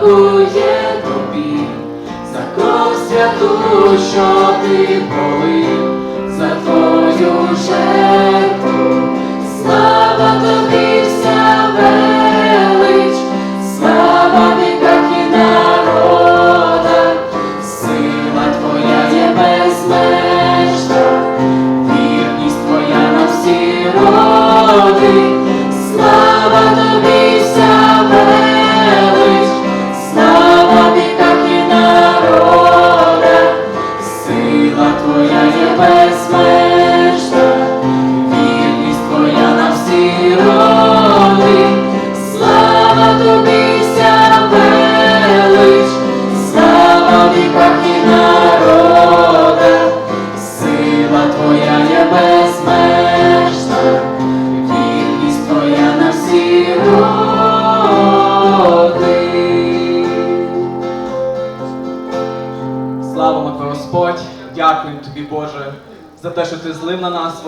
дякує тобі за ков святу, що ти. Слава Господь, дякуємо тобі, Боже, за те, що ти злив на нас.